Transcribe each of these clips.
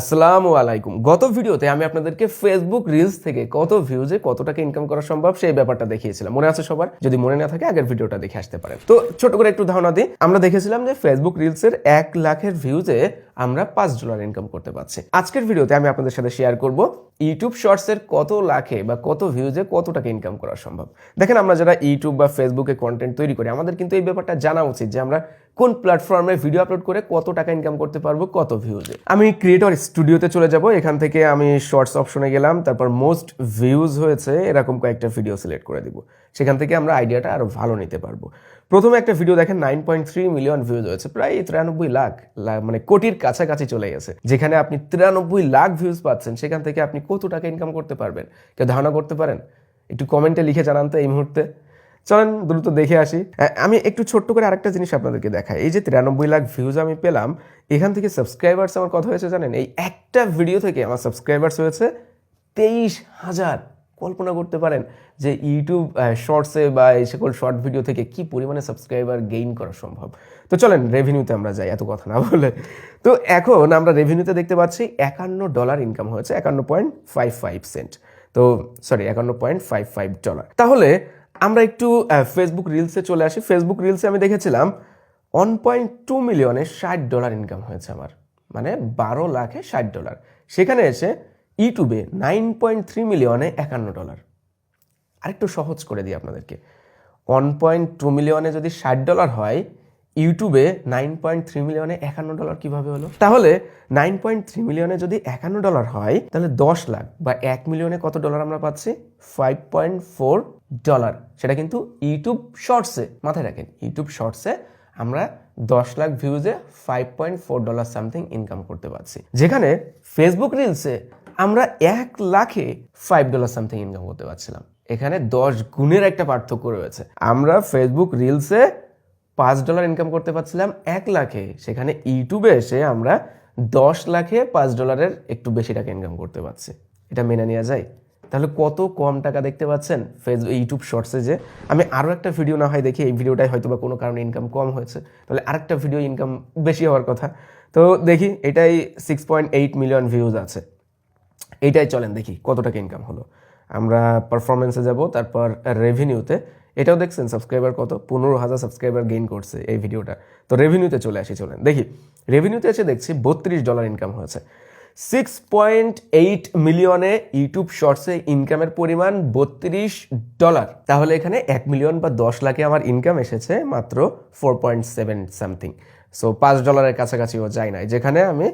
আসসালামু আলাইকুম। গত ভিডিওতে আমি আপনাদেরকে ফেসবুক রিলস থেকে কত ভিউজে কত টাকা ইনকাম করা সম্ভব সেই ব্যাপারটা দেখিয়েছিলাম। মনে আছে সবার? যদি মনে না থাকে, আগের ভিডিওটা দেখে আসতে পারেন। তো ছোট করে একটু ধারণা দিই। আমরা দেখেছিলাম যে ফেসবুক রিলসের এক লাখের ভিউজে আমরা পাঁচ ডলার ইনকাম করতে পারছি। আজকের ভিডিওতে আমি আপনাদের সাথে শেয়ার করব ইউটিউব শর্টসের কত লাখে বা কত ভিউজে কত টাকা ইনকাম করা সম্ভব। দেখেন, আমরা যারা ইউটিউব বা ফেসবুকে কন্টেন্ট তৈরি করি, আমাদের কিন্তু এই ব্যাপারটা জানা উচিত যে আমরা কোন প্ল্যাটফর্মে ভিডিও আপলোড করে কত টাকা ইনকাম করতে পারব, কত ভিউজে আমি ক্রিয়েটর স্টুডিওতে চলে যাব, এখান থেকে আমি শর্টস অপশনে গেলাম, তারপর মোস্ট ভিউজ হয়েছে, এরকম কয়েকটা ভিডিও সিলেক্ট করে দিব। সেখান থেকে আমরা আইডিয়াটা আরও ভালো নিতে পারব। প্রথমে একটা ভিডিও দেখেন nine point three million views হয়েছে, প্রায় তিরানব্বই লাখ মানে কোটির কাছাকাছি চলে গেছে। যেখানে আপনি তিরানব্বই লাখ ভিউজ পাচ্ছেন, সেখান থেকে আপনি কত টাকা ইনকাম করতে পারবেন? কেউ ধারণা করতে পারেন? একটু কমেন্টে লিখে জানান তো এই মুহূর্তে। চলেন দ্রুত দেখে আসি। আমি একটু ছোট্ট করে আরেকটা জিনিস আপনাদেরকে দেখাই। এই যে তিরানব্বই লাখ ভিউজ আমি পেলাম, এখান থেকে সাবস্ক্রাইবার্স আমার কথা হয়েছে জানেন? এই একটা ভিডিও থেকে আমার সাবস্ক্রাইবার্স হয়েছে তেইশ হাজার। কল্পনা করতে পারেন যে ইউটিউব শর্টসে বা এই সকল শর্ট ভিডিও থেকে কি পরিমাণে সাবস্ক্রাইবার গেইন করা সম্ভব। তো চলেন রেভিনিউতে আমরা যাই, এত কথা না বলে। তো এখন আমরা রেভিনিউতে দেখতে পাচ্ছি একান্ন ডলার ইনকাম হয়েছে, একান্ন পয়েন্ট ফাইভ ফাইভ সেন্ট তো সরি একান্ন পয়েন্ট ফাইভ ফাইভ ডলার তাহলে আমরা একটু ফেসবুক রিলসে চলে আসি। ফেসবুক রিলসে আমি দেখেছিলাম ওয়ান পয়েন্ট টু মিলিয়নে ষাট ডলার ইনকাম হয়েছে আমার। মানে বারো লাখে ষাট ডলার সেখানে এসে ইউটিউবে নাইন পয়েন্ট থ্রি মিলিয়নে একান্ন ডলার আরেকটু সহজ করে দিই আপনাদেরকে। ওয়ান পয়েন্ট টু মিলিয়নে যদি ষাট ডলার হয় ইউটিউবে নাইন পয়েন্ট থ্রি মিলিয়নে একান্ন ডলার কীভাবে হলো? তাহলে নাইন পয়েন্ট থ্রি মিলিয়নে যদি একান্ন ডলার হয়, তাহলে দশ লাখ বা এক মিলিয়নে কত ডলার আমরা পাচ্ছি? ফাইভ পয়েন্ট ফোর ডলার সেটা কিন্তু ইউটিউব শর্টসে মাথায় রাখেন। ইউটিউব শর্টসে আমরা দশ lakh ভিউজে five point four dollar something income করতে পারছি। যেখানে ফেসবুক রিলসে আমরা এক লাখে ফাইভ ডলার সামথিং ইনকাম করতে পারছিলাম। এখানে দশ গুণের একটা পার্থক্য রয়েছে। আমরা ফেসবুক রিলসে পাঁচ ডলার ইনকাম করতে পারছিলাম, এক লাখে। সেখানে ইউটিউবে এসে আমরা দশ লাখে পাঁচ ডলারের একটু বেশি টাকা ইনকাম করতে পারছি। এটা মেনে নেওয়া যায়? তাহলে কত কম টাকা দেখতে পাচ্ছেন? ফেসবুক ইউটিউব শর্টসে যে আমি আরও একটা ভিডিও না হয় দেখি, এই ভিডিওটাই হয়তো বা কোনো কারণে ইনকাম কম হয়েছে। তাহলে আরেকটা ভিডিও ইনকাম বেশি হওয়ার কথা। তো দেখি, এটাই six point eight million views আছে। এইটাই চলেন দেখি কত টাকা ইনকাম হলো। আমরা পারফরমেন্সে যাব, তারপর রেভিনিউতে এটাও দেখছেন সাবস্ক্রাইবার কত? পনেরো হাজার সাবস্ক্রাইবার গেইন করছে এই ভিডিওটা। তো রেভিনিউতে চলে আসি, চলেন দেখি। রেভিনিউতে এসে দেখছি বত্রিশ ডলার ইনকাম হয়েছে। সিক্স পয়েন্ট এইট মিলিয়নে ইউটিউব শর্টসে ইনকামের পরিমাণ বত্রিশ ডলার তাহলে এখানে এক মিলিয়ন বা দশ লাখে আমার ইনকাম এসেছে মাত্র four point seven something so পাঁচ ডলারের কাছাকাছিও যায় নাই। যেখানে আমি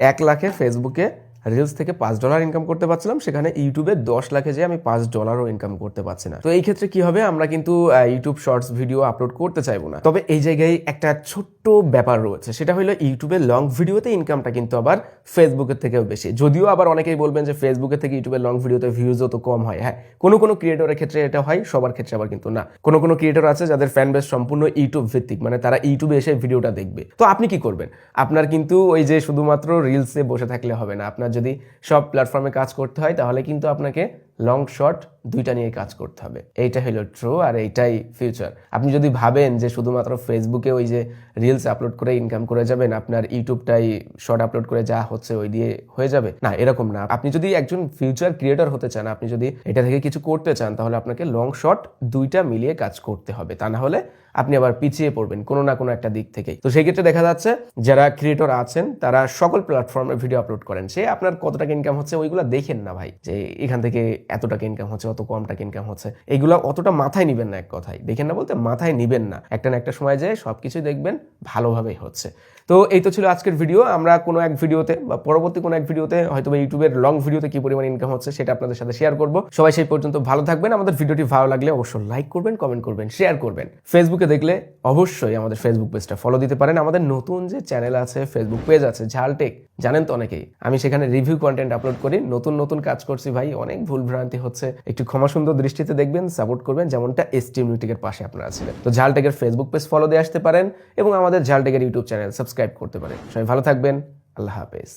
এক লাখে ফেসবুকে রিলস থেকে পাঁচ ডলার ইনকাম করতে পারছিলাম, সেখানে ইউটিউবে দশ লাখে যেয়ে আমি পাঁচ ডলারও ইনকাম করতে পারছি না। তো এই ক্ষেত্রে কি হবে? আমরা কিন্তু ইউটিউব শর্টস ভিডিও আপলোড করতে চাইব না। তবে এই জায়গায় একটা ছোট্ট ব্যাপার রয়েছে। সেটা হলো ইউটিউবে লং ভিডিওতে ইনকামটা কিন্তু আবার ফেসবুকের থেকেও বেশি। যদিও আবার অনেকেই বলবেন যে ফেসবুকের থেকে ইউটিউবের লং ভিডিওতে ভিউজও তো কম হয়। হ্যাঁ কোনো কোনো ক্রিয়েটরের ক্ষেত্রে এটা হয়, সবার ক্ষেত্রে আবার কিন্তু না। কোনো কোনো ক্রিয়েটর আছে যাদের ফ্যান বেস সম্পূর্ণ ইউটিউব ভিত্তিক মানে তারা ইউটিউবে এসে ভিডিওটা দেখবে। তো আপনি কি করবেন? আপনার কিন্তু ওই যে শুধুমাত্র রিলসে বসে থাকলে হবে না। আপনার যদি সব প্ল্যাটফর্মে কাজ করতে হয়, তাহলে কিন্তু আপনাকে লং শর্ট দুইটা নিয়ে কাজ করতে হবে। এইটা হলো ট্রু আর এইটাই ফিউচার আপনি যদি ভাবেন যে শুধুমাত্র ফেসবুকে ওই যে রিলস আপলোড করে ইনকাম করে যাবেন, আপনার ইউটিউবটাই শর্ট আপলোড করে যা হচ্ছে ওই দিয়ে হয়ে যাবে। না, এরকম না। আপনি যদি একজন ফিউচার ক্রিয়েটর হতে চান, আপনি যদি এটা থেকে কিছু করতে চান, তাহলে আপনাকে লং শর্ট দুইটা মিলিয়ে কাজ করতে হবে। তা না হলে আপনি আবার পিছিয়ে পড়বেন কোনো না কোনো একটা দিক থেকেই। তো সেই ক্ষেত্রে দেখা যাচ্ছে, যারা ক্রিয়েটর আছেন, তারা সকল প্ল্যাটফর্মে ভিডিও আপলোড করেন। সে আপনার কত টাকা ইনকাম হচ্ছে ওইগুলো দেখেন না ভাই। যে এখান থেকে এত টাকা ইনকাম হচ্ছে, অত কম টাকা ইনকাম হচ্ছে, এগুলো অতটা মাথায় নিবেন না এক কথায়। দেখেন না বলতে, মাথায় নিবেন না। একটা না একটা সময় যায় সব কিছুই দেখবেন ভালোভাবেই হচ্ছে। তো এই তো ছিল আজকের ভিডিও আমরা কোনো এক ভিডিওতে বা পরবর্তী কোনো এক ভিডিওতে হয়তো বা ইউটিউবের লং ভিডিওতে কি পরিমাণ ইনকাম হচ্ছে, সেটা আপনাদের সাথে শেয়ার করব। সবাই সেই পর্যন্ত ভালো থাকবেন। আমাদের ভিডিওটি ভালো লাগলে অবশ্যই লাইক করবেন কমেন্ট করবেন শেয়ার করবেন। ফেসবুকে দেখলে অবশ্যই আমাদের ফেসবুক পেজটা ফলো দিতে পারেন। আমাদের নতুন যে চ্যানেল আছে ফেসবুক পেজ আছে ঝালটেক জানেন তো অনেকেই? আমি সেখানে রিভিউ কন্টেন্ট আপলোড করি। নতুন নতুন কাজ করছি ভাই, অনেক ভুল ভ্রান্তি হচ্ছে, একটু ক্ষমা সুন্দর দৃষ্টিতে দেখবেন সাপোর্ট করবেন, যেমনটা এস টি মিউটিকের পাশে আপনারা ছিলেন। তো ঝালটেকের ফেসবুক পেজ ফলো দিয়ে আসতে পারেন এবং আমাদের ঝালটেকের ইউটিউব চ্যানেল সাবস্ক্রাইব করতে পারেন। সবাই ভালো থাকবেন, আল্লাহ হাফেজ।